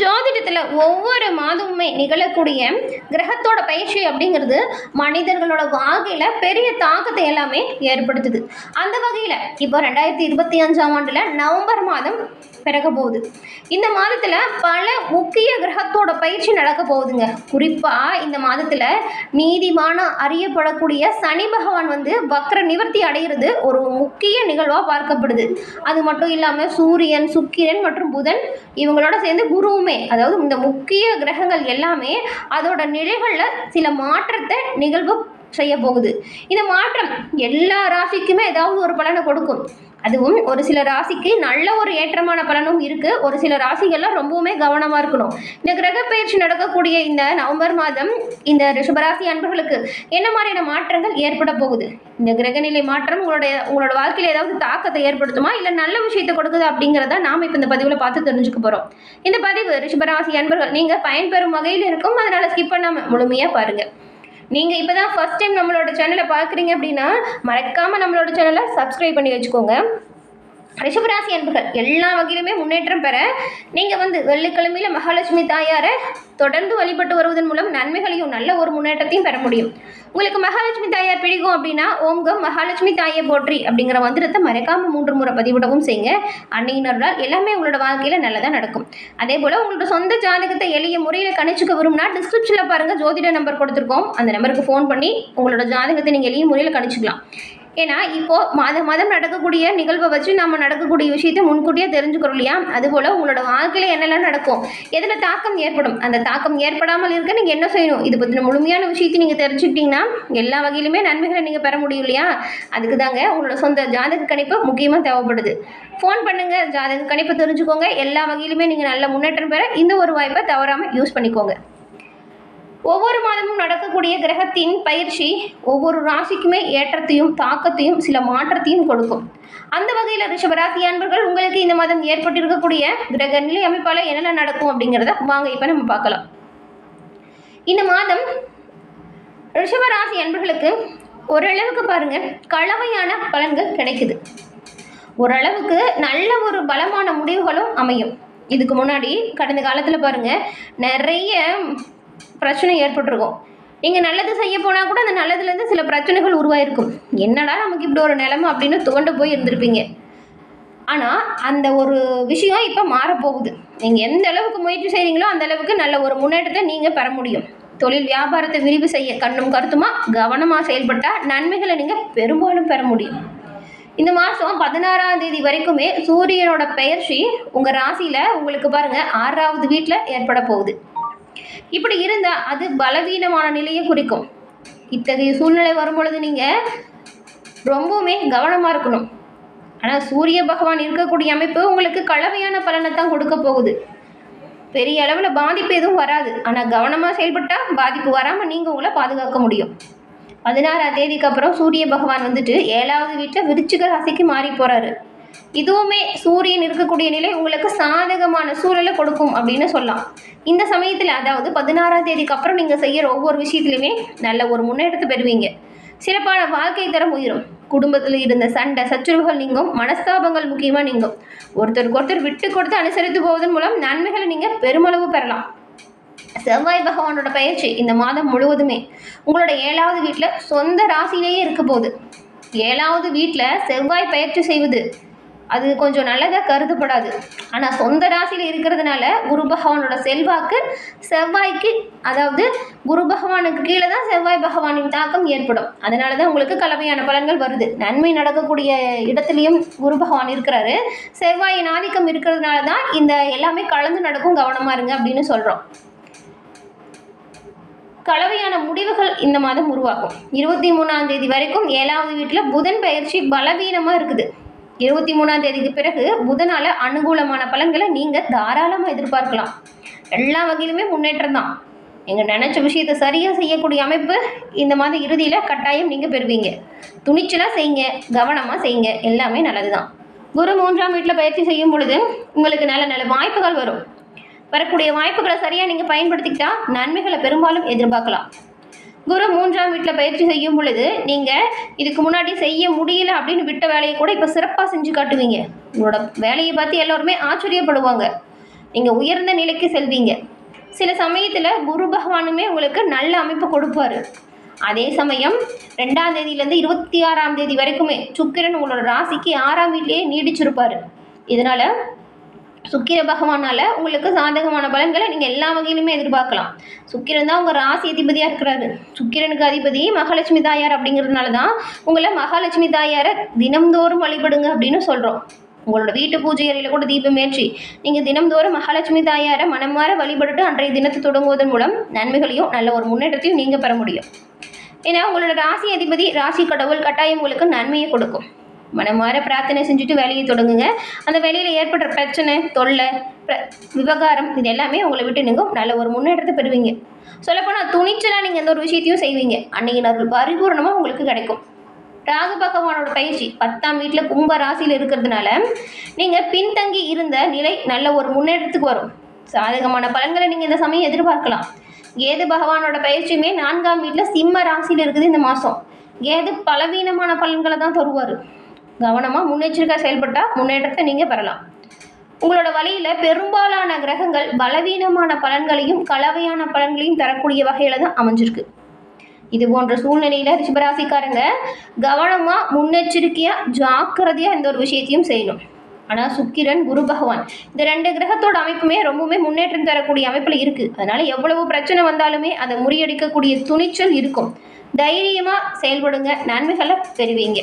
ஜோதிடத்தில் ஒவ்வொரு மாதமுமே நிகழக்கூடிய கிரகத்தோட பயிற்சி அப்படிங்கிறது மனிதர்களோட வாழ்க்கையில் பெரிய தாக்கத்தை எல்லாமே ஏற்படுத்துது. அந்த வகையில் இப்போ ரெண்டாயிரத்தி இருபத்தி அஞ்சாம் ஆண்டில் நவம்பர் மாதம் பிறக்க போகுது. இந்த மாதத்தில் பல முக்கிய கிரகத்தோட பயிற்சி நடக்க போகுதுங்க. குறிப்பாக இந்த மாதத்தில் நீதிமான அறியப்படக்கூடிய சனி பகவான் வந்து வக்ர நிவர்த்தி அடைகிறது ஒரு முக்கிய நிகழ்வாக பார்க்கப்படுது. அது மட்டும் இல்லாமல் சூரியன் சுக்கிரன் மற்றும் புதன் இவங்களோட சேர்ந்து குருவும் அதாவது இந்த முக்கிய கிரகங்கள் எல்லாமே அதோட நிலைகளில் சில மாற்றத்தை நிகழ்வு செய்ய போகுது இந்த மாற்றம் எல்லா ராசிக்குமே ஏதாவது ஒரு பலனை கொடுக்கும். அதுவும் ஒரு சில ராசிக்கு நல்ல ஒரு ஏற்றமான பலனும் இருக்கு. ஒரு சில ராசிகள்லாம் ரொம்பவுமே கவனமா இருக்கணும். இந்த கிரக பயிற்சி நடக்கக்கூடிய இந்த நவம்பர் மாதம் இந்த ரிஷபராசி அன்பர்களுக்கு என்ன மாதிரியான மாற்றங்கள் ஏற்பட போகுது? இந்த கிரகநிலை மாற்றம் உங்களுடைய உங்களோட வாழ்க்கையில் ஏதாவது தாக்கத்தை ஏற்படுத்துமா? இல்லை நல்ல விஷயத்தை கொடுக்குது அப்படிங்கிறத நாம் இப்போ இந்த பதிவில் பார்த்து தெரிஞ்சுக்க போகிறோம் இந்த பதிவு ரிஷபராசி அன்பர்கள் நீங்கள் பயன்பெறும் வகையில் இருக்கும். அதனால் ஸ்கிப் பண்ணாமல் முழுமையாக பாருங்கள் நீங்கள் இப்போ தான் ஃபஸ்ட் டைம் நம்மளோட சேனலை பார்க்குறீங்க அப்படின்னா மறக்காமல் நம்மளோட சேனலை சப்ஸ்கிரைப் பண்ணி வச்சுக்கோங்க. ரிஷபராசி அன்புகள் எல்லா வகையிலுமே முன்னேற்றம் பெற நீங்கள் வந்து வெள்ளிக்கிழமையில் மகாலட்சுமி தாயாரை தொடர்ந்து வழிபட்டு வருவதன் மூலம் நன்மைகளையும் நல்ல ஒரு முன்னேற்றத்தையும் பெற முடியும். உங்களுக்கு மகாலட்சுமி தாயார் பிடிக்கும் அப்படின்னா ஓம்கம் மகாலட்சுமி தாயை போற்றி அப்படிங்கிற மந்திரத்தை மறைக்காம மூன்று முறை பதிவிடவும் செய்யுங்க. அன்னையினர்களால் எல்லாமே உங்களோட வாழ்க்கையில் நல்லதாக நடக்கும். அதே போல் உங்களோட சொந்த ஜாதகத்தை எளிய முறையில் கணிச்சுக்க விரும்பினா டிஸ்கிரிப்ஷனில் பாருங்கள் ஜோதிட நம்பர் கொடுத்துருக்கோம். அந்த நம்பருக்கு ஃபோன் பண்ணி உங்களோட ஜாதகத்தை நீங்கள் எளிய முறையில் கணிச்சுக்கலாம். ஏன்னா இப்போ மாதம் மாதம் நடக்கக்கூடிய நிகழ்வை வச்சு நம்ம நடக்கக்கூடிய விஷயத்தை முன்கூட்டியே தெரிஞ்சுக்கிறோம் இல்லையா? அதுபோல் உங்களோட வாழ்க்கையில் என்னெல்லாம் நடக்கும்? எதில் தாக்கம் ஏற்படும்? அந்த தாக்கம் ஏற்படாமல் இருக்க நீங்கள் என்ன செய்யணும்? இது பற்றின முழுமையான விஷயத்தை நீங்கள் தெரிஞ்சுக்கிட்டீங்கன்னா எல்லா வகையிலுமே நன்மைகளை நீங்கள் பெற முடியும் இல்லையா? அதுக்கு தாங்க உங்களோட சொந்த ஜாதக கணிப்பு முக்கியமாக தேவைப்படுது. ஃபோன் பண்ணுங்கள் ஜாதக கணிப்பை தெரிஞ்சுக்கோங்க. எல்லா வகையிலுமே நீங்கள் நல்ல முன்னேற்றம் பெற இந்த ஒரு வாய்ப்பை தவறாமல் யூஸ் பண்ணிக்கோங்க. ஒவ்வொரு மாதமும் நடக்கக்கூடிய கிரகத்தின் பயிற்சி ஒவ்வொரு ராசிக்குமே ஏற்றத்தையும் தாக்கத்தையும் சில மாற்றத்தையும் கொடுக்கும். அந்த வகையில் ரிஷபராசி அன்பர்கள் உங்களுக்கு இந்த மாதம் ஏற்பட்டிருக்கக்கூடிய கிரக நிலை அமைப்பால் என்னென்ன நடக்கும் அப்படிங்கிறத வாங்க இப்போ நம்ம பார்க்கலாம். இந்த மாதம் ரிஷபராசி அன்பர்களுக்கு ஓரளவுக்கு பாருங்கள் கலவையான பலன்கள் கிடைக்குது. ஓரளவுக்கு நல்ல ஒரு பலமான முடிவுகளும் அமையும். இதுக்கு முன்னாடி கடந்த காலத்தில் பாருங்கள் நிறைய பிரச்சனை ஏற்பட்டிருக்கும். நீங்கள் நல்லது செய்ய போனால் கூட அந்த நல்லதுலேருந்து சில பிரச்சனைகள் உருவாயிருக்கும். என்னடா நமக்கு இப்படி ஒரு நிலமை அப்படின்னு தோண்ட போய் இருந்திருப்பீங்க. ஆனால் அந்த ஒரு விஷயம் இப்போ மாறப்போகுது. நீங்கள் எந்த அளவுக்கு முயற்சி செய்கிறீங்களோ அந்த அளவுக்கு நல்ல ஒரு முன்னேற்றத்தை நீங்கள் பெற முடியும். தொழில் வியாபாரத்தை விரிவு செய்ய கண்ணும் கருத்துமாக கவனமாக செயல்பட்டால் நன்மைகளை நீங்கள் பெரும்பாலும் பெற முடியும். இந்த மாதம் பதினாறாம் தேதி வரைக்குமே சூரியனோட பெயர்ச்சி உங்கள் ராசியில் உங்களுக்கு பாருங்கள் ஆறாவது வீட்டில் ஏற்பட போகுது. இப்படி இருந்தால் அது பலவீனமான நிலையை குறிக்கும். இத்தகைய சூழ்நிலை வரும்பொழுது நீங்கள் ரொம்பவுமே கவனமாக இருக்கணும். ஆனால் சூரிய பகவான் இருக்கக்கூடிய அமைப்பு உங்களுக்கு கலவையான பலனை தான் கொடுக்க போகுது. பெரிய அளவில் பாதிப்பு எதுவும் வராது. ஆனால் கவனமாக செயல்பட்டால் பாதிப்பு வராமல் நீங்கள் உங்களை பாதுகாக்க முடியும். பதினாறாம் தேதிக்கு அப்புறம் சூரிய பகவான் வந்துட்டு ஏழாவது வீட்டில் விருச்சிக ராசிக்கு மாறி போகிறாரு இதுவுமே சூரியன் இருக்கக்கூடிய நிலை உங்களுக்கு சாதகமான சூழலை கொடுக்கும் அப்படின்னு சொல்லலாம். இந்த சமயத்தில் அதாவது பதினாறாம் தேதிக்கு அப்புறம் நீங்கள் செய்கிற ஒவ்வொரு விஷயத்துலையுமே நல்ல ஒரு முன்னேற்றத்தை பெறுவீங்க. சிறப்பான வாழ்க்கை தரம் உயரும். குடும்பத்தில் இருந்த சண்டை சச்சரவுகள் நீங்கும் மனஸ்தாபங்கள் முக்கியமாக நீங்கும். ஒருத்தருக்கு ஒருத்தர் விட்டு கொடுத்து அனுசரித்து போவதன் மூலம் நன்மைகளை நீங்கள் பெருமளவு பெறலாம். செவ்வாய் பகவானோட பயிற்சி இந்த மாதம் முழுவதுமே உங்களோட ஏழாவது வீட்டில் சொந்த ராசியிலேயே இருக்க போகுது. ஏழாவது வீட்டில் செவ்வாய் பயிற்சி செய்வது அது கொஞ்சம் நல்லதாக கருதப்படாது. ஆனால் சொந்த ராசியில் இருக்கிறதுனால குரு பகவானோட செல்வாக்கு செவ்வாய்க்கு அதாவது குரு பகவானுக்கு கீழே தான் செவ்வாய் பகவானின் தாக்கம் ஏற்படும். அதனால தான் உங்களுக்கு கலவையான பலன்கள் வருது. நன்மை நடக்கக்கூடிய இடத்துலையும் குரு பகவான் இருக்கிறாரு. செவ்வாயின் ஆதிக்கம் இருக்கிறதுனால தான் இந்த எல்லாமே கலந்து நடக்கும் கவனமாக இருங்க அப்படின்னு சொல்கிறோம் கலவையான முடிவுகள் இந்த மாதம் உருவாகும். இருபத்தி மூணாம் தேதி வரைக்கும் ஏழாவது வீட்டில் புதன் பயிற்சி பலவீனமாக இருக்குது. இருபத்தி மூணாம் தேதிக்கு பிறகு புதனால அனுகூலமான பலன்களை நீங்கள் தாராளமாக எதிர்பார்க்கலாம். எல்லா வகையிலுமே முன்னேற்றம் தான். நீங்கள் நினச்ச விஷயத்தை சரியாக செய்யக்கூடிய அமைப்பு இந்த மாத இறுதியில் கட்டாயம் நீங்கள் பெறுவீங்க. துணிச்சலாக செய்யுங்க கவனமாக செய்யுங்க எல்லாமே நல்லது தான் குரு மூன்றாம் வீட்டில் பயிற்சி செய்யும் பொழுது உங்களுக்கு நல்ல நல்ல வாய்ப்புகள் வரும். வரக்கூடிய வாய்ப்புகளை சரியாக நீங்கள் பயன்படுத்திக்கிட்டா நன்மைகளை பெரும்பாலும் எதிர்பார்க்கலாம். குரு மூன்றாம் வீட்டில் பயிற்சி செய்யும் பொழுது நீங்கள் இதுக்கு முன்னாடி செய்ய முடியல அப்படின்னு விட்ட வேலையை கூட இப்போ சிறப்பாக செஞ்சு காட்டுவீங்க. உங்களோட வேலையை பார்த்து எல்லோருமே ஆச்சரியப்படுவாங்க. நீங்கள் உயர்ந்த நிலைக்கு செல்வீங்க. சில சமயத்தில் குரு பகவானுமே உங்களுக்கு நல்ல அமைப்பு கொடுப்பாரு. அதே சமயம் ரெண்டாம் தேதியிலேருந்து இருபத்தி ஆறாம் தேதி வரைக்குமே சுக்கிரன் உங்களோட ராசிக்கு ஆறாம் வீட்டிலேயே நீடிச்சிருப்பார். இதனால் சுக்கிர பகவானால உங்களுக்கு சாதகமான பலன்களை நீங்கள் எல்லா வகையிலுமே எதிர்பார்க்கலாம். சுக்கிரன் தான் உங்கள் ராசி அதிபதியாக இருக்கிறாரு. சுக்கிரனுக்கு அதிபதி மகாலட்சுமி தாயார் அப்படிங்கிறதுனால தான் உங்களை மகாலட்சுமி தாயாரை தினம்தோறும் வழிபடுங்க அப்படின்னு சொல்கிறோம் உங்களோட வீட்டு பூஜை அறையில் கூட தீபம் ஏற்றி நீங்கள் தினம்தோறும் மகாலட்சுமி தாயாரை மனமாற வழிபட்டுட்டு அன்றைய தினத்தை தொடங்குவதன் மூலம் நன்மைகளையும் நல்ல ஒரு முன்னேற்றத்தையும் நீங்கள் பெற முடியும். ஏன்னா உங்களோட ராசி அதிபதி ராசி கடவுள் கட்டாயம் உங்களுக்கு நன்மையை கொடுக்கும். மனமாற பிரார்த்தனை செஞ்சுட்டு வேலையை தொடங்குங்க. அந்த வேலையில் ஏற்படுற பிரச்சனை தொல்லை விவகாரம் இது எல்லாமே உங்களை விட்டு நீங்கள் நல்ல ஒரு முன்னேற்றத்தை பெறுவீங்க. சொல்லப்போனால் துணிச்சலாக நீங்கள் எந்த ஒரு விஷயத்தையும் செய்வீங்க. அன்னைக்கு அருள் பரிபூர்ணமாக உங்களுக்கு கிடைக்கும். ராகு பகவானோட பயிற்சி பத்தாம் வீட்டில் கும்ப ராசியில் இருக்கிறதுனால நீங்கள் பின்தங்கி இருந்த நிலை நல்ல ஒரு முன்னேற்றத்துக்கு வரும். சாதகமான பலன்களை நீங்கள் இந்த சமயம் எதிர்பார்க்கலாம். கேது பகவானோட பயிற்சியுமே நான்காம் வீட்டில் சிம்ம ராசியில் இருக்குது இந்த மாதம் கேது பலவீனமான பலன்களை தான் தருவார். கவனமாக முன்னெச்சரிக்கை செயல்பட்டால் முன்னேற்றத்தை நீங்கள் பெறலாம். உங்களோட வழியில் பெரும்பாலான கிரகங்கள் பலவீனமான பலன்களையும் கலவையான பலன்களையும் தரக்கூடிய வகையில் தான் அமைஞ்சிருக்கு. இது போன்ற சூழ்நிலையில் ரிஷபராசிக்காரங்க கவனமாக முன்னெச்சரிக்கையாக ஜாக்கிரதையாக இந்த ஒரு விஷயத்தையும் செய்யணும். ஆனால் சுக்கிரன் குரு பகவான் இந்த ரெண்டு கிரகத்தோட அமைப்புமே ரொம்பவுமே முன்னேற்றம் தரக்கூடிய அமைப்பில் இருக்குது அதனால் எவ்வளவு பிரச்சனை வந்தாலுமே அதை முறியடிக்கக்கூடிய துணிச்சல் இருக்கும். தைரியமாக செயல்படுங்க. நன்மைகளை பெறுவீங்க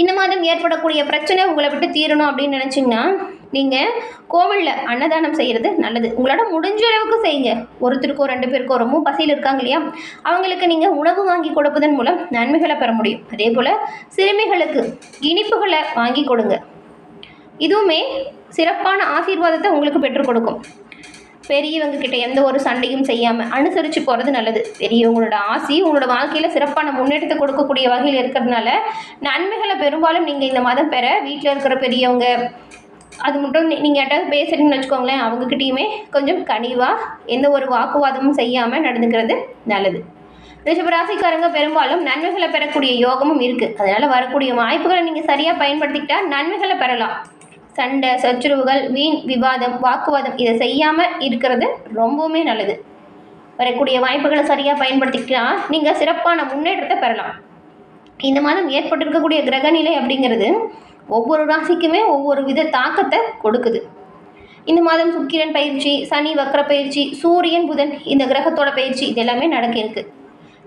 இந்த மாதம் ஏற்படக்கூடிய பிரச்சனை உங்களை விட்டு தீரணும் அப்படின்னு நினச்சிங்கன்னா நீங்கள் கோவிலில் அன்னதானம் செய்கிறது நல்லது. உங்களோட முடிஞ்ச அளவுக்கு செய்யுங்க. ஒருத்தருக்கோ ரெண்டு பேருக்கோ ரொம்ப பசியில் இருக்காங்க இல்லையா? அவங்களுக்கு நீங்கள் உணவு வாங்கி கொடுப்பதன் மூலம் நன்மைகளை பெற முடியும். அதே போல் சிறுமிகளுக்கு இனிப்புகளை வாங்கி கொடுங்க. இதுவுமே சிறப்பான ஆசீர்வாதத்தை உங்களுக்கு பெற்றுக் கொடுக்கும். பெரியவங்க கிட்ட எந்த ஒரு சண்டையும் செய்யாமல் அனுசரித்து போகிறது நல்லது. பெரியவங்களோட ஆசி உங்களோட வாழ்க்கையில் சிறப்பான முன்னேற்றத்தை கொடுக்கக்கூடிய வகையில் இருக்கிறதுனால நன்மைகளை பெரும்பாலும் நீங்கள் இந்த மாதம் பெற வீட்டில் இருக்கிற பெரியவங்க அது மட்டும் நீங்கள் யார்ட்டாவது பேசுறீங்கன்னு வச்சுக்கோங்களேன் அவங்கக்கிட்டேயுமே கொஞ்சம் கனிவாக எந்த ஒரு வாக்குவாதமும் செய்யாமல் நடந்துக்கிறது நல்லது. ரிஷபராசிக்காரங்க பெரும்பாலும் நன்மைகளை பெறக்கூடிய யோகமும் இருக்குது அதனால் வரக்கூடிய வாய்ப்புகளை நீங்கள் சரியாக பயன்படுத்திக்கிட்டால் நன்மைகளை பெறலாம். சண்டை சச்சுரவுகள் வீண் விவாதம் வாக்குவாதம் இதை செய்யாமல் இருக்கிறது ரொம்பவுமே நல்லது. வரக்கூடிய வாய்ப்புகளை சரியாக பயன்படுத்திக்கிட்டா நீங்கள் சிறப்பான முன்னேற்றத்தை பெறலாம். இந்த மாதம் ஏற்பட்டிருக்கக்கூடிய கிரகநிலை அப்படிங்கிறது ஒவ்வொரு ராசிக்குமே ஒவ்வொரு வித தாக்கத்தை கொடுக்குது. இந்த மாதம் சுக்கிரன் பயிற்சி சனி வக்கர பயிற்சி சூரியன் புதன் இந்த கிரகத்தோட பயிற்சி இது எல்லாமே நடக்க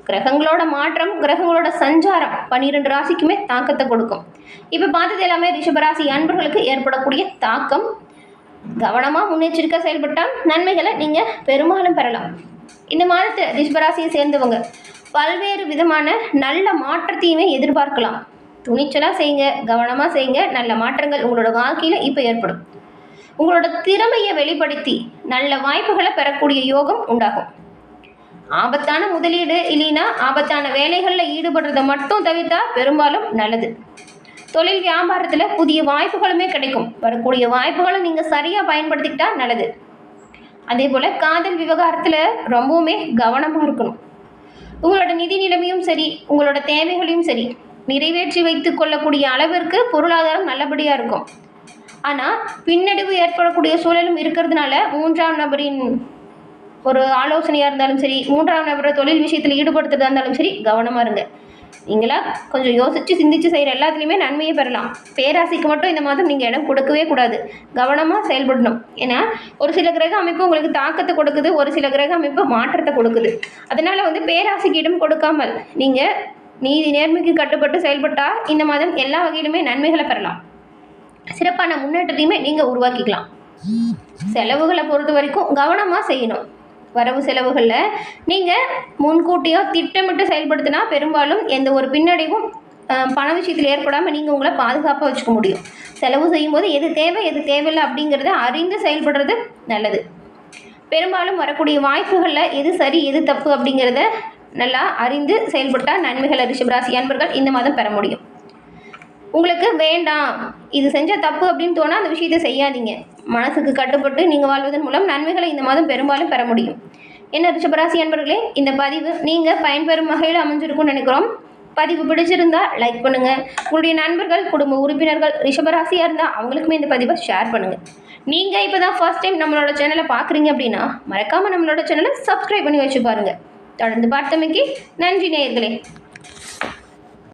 கிரகங்களோட மாற்றம் கிரகங்களோட சஞ்சாரம் பன்னிரெண்டு ராசிக்குமே தாக்கத்தை கொடுக்கும். இப்போ பார்த்தது எல்லாமே ரிஷபராசி அன்பர்களுக்கு ஏற்படக்கூடிய தாக்கம். கவனமாக முன்னெச்சரிக்கை செயல்பட்டால் நன்மைகளை நீங்கள் பெரும்பாலும் பெறலாம். இந்த மாதத்தை ரிஷபராசியை சேர்ந்தவங்க பல்வேறு விதமான நல்ல மாற்றத்தையுமே எதிர்பார்க்கலாம். துணிச்சலாக செய்யுங்க கவனமாக செய்யுங்க. நல்ல மாற்றங்கள் உங்களோட வாழ்க்கையில் இப்போ ஏற்படும். உங்களோட திறமையை வெளிப்படுத்தி நல்ல வாய்ப்புகளை பெறக்கூடிய யோகம் உண்டாகும். ஆபத்தான முதலீடு இல்லைன்னா ஆபத்தான வேலைகளில் ஈடுபடுறத மட்டும் தவிர்த்தா பெரும்பாலும் நல்லது. தொழில் வியாபாரத்தில் புதிய வாய்ப்புகளுமே கிடைக்கும். வரக்கூடிய வாய்ப்புகளை நீங்கள் சரியாக பயன்படுத்திக்கிட்டா நல்லது. அதே போல் காதல் விவகாரத்தில் ரொம்பவுமே கவனமாக இருக்கணும். உங்களோட நிதி நிலைமையும் சரி உங்களோட தேவைகளையும் சரி நிறைவேற்றி வைத்து கொள்ளக்கூடிய அளவிற்கு பொருளாதாரம் நல்லபடியாக இருக்கும். ஆனால் பின்னடைவு ஏற்படக்கூடிய சூழலும் இருக்கிறதுனால மூன்றாம் நபரின் ஒரு ஆலோசனையாக இருந்தாலும் சரி மூன்றாம் நபரை தொழில் விஷயத்தில் ஈடுபடுத்துறதா இருந்தாலும் சரி கவனமாக இருங்க. நீங்களா கொஞ்சம் யோசித்து சிந்திச்சு செய்கிற எல்லாத்துலேயுமே நன்மையை பெறலாம். பேராசைக்கு மட்டும் இந்த மாதம் நீங்கள் இடம் கொடுக்கவே கூடாது. கவனமாக செயல்படணும். ஏன்னா ஒரு சில கிரக அமைப்பு உங்களுக்கு தாக்கத்தை கொடுக்குது ஒரு சில கிரக அமைப்பு மாற்றத்தை கொடுக்குது. அதனால் வந்து பேராசைக்கு இடம் கொடுக்காமல் நீங்கள் நீதி நேர்மைக்கு கட்டுப்பட்டு செயல்பட்டால் இந்த மாதம் எல்லா வகையிலுமே நன்மைகளை பெறலாம். சிறப்பான முன்னேற்றத்தையுமே நீங்கள் உருவாக்கிக்கலாம். செலவுகளை பொறுத்த வரைக்கும் கவனமாக செய்யணும். வரவு செலவுகளில் நீங்கள் முன்கூட்டியோ திட்டமிட்டு செயல்படுத்தினா பெரும்பாலும் எந்த ஒரு பின்னடைவும் பண விஷயத்தில் ஏற்படாமல் நீங்கள் உங்களை பாதுகாப்பாக வச்சுக்க முடியும். செலவு செய்யும்போது எது தேவை எது தேவையில்லை அப்படிங்கிறத அறிந்து செயல்படுறது நல்லது. பெரும்பாலும் வரக்கூடிய வாய்ப்புகளில் எது சரி எது தப்பு அப்படிங்கிறத நல்லா அறிந்து செயல்பட்டால் நன்மைகளை ரிஷபராசி அன்பர்கள் இந்த மாதம் பெற முடியும். உங்களுக்கு வேண்டாம் இது செஞ்சால் தப்பு அப்படின்னு தோணால் அந்த விஷயத்தை செய்யாதீங்க. மனசுக்கு கட்டுப்பட்டு நீங்கள் வாழ்வதன் மூலம் நன்மைகளை இந்த மாதம் பெரும்பாலும் பெற முடியும். என்ன ரிஷபராசி அன்பர்களே இந்த பதிவு நீங்கள் பயன்பெறும் வகையில் அமைஞ்சிருக்கும்னு நினைக்கிறோம். பதிவு பிடிச்சிருந்தா லைக் பண்ணுங்கள் உங்களுடைய நண்பர்கள் குடும்ப உறுப்பினர்கள் ரிஷபராசியாக இருந்தால் அவங்களுக்குமே இந்த பதிவை ஷேர் பண்ணுங்கள் நீங்கள் இப்போ தான் ஃபர்ஸ்ட் டைம் நம்மளோட சேனலை பார்க்குறீங்க அப்படின்னா மறக்காமல் நம்மளோட சேனலை சப்ஸ்கிரைப் பண்ணி வச்சு பாருங்கள் தொடர்ந்து பார்த்தமைக்கு நன்றி நேயர்களே.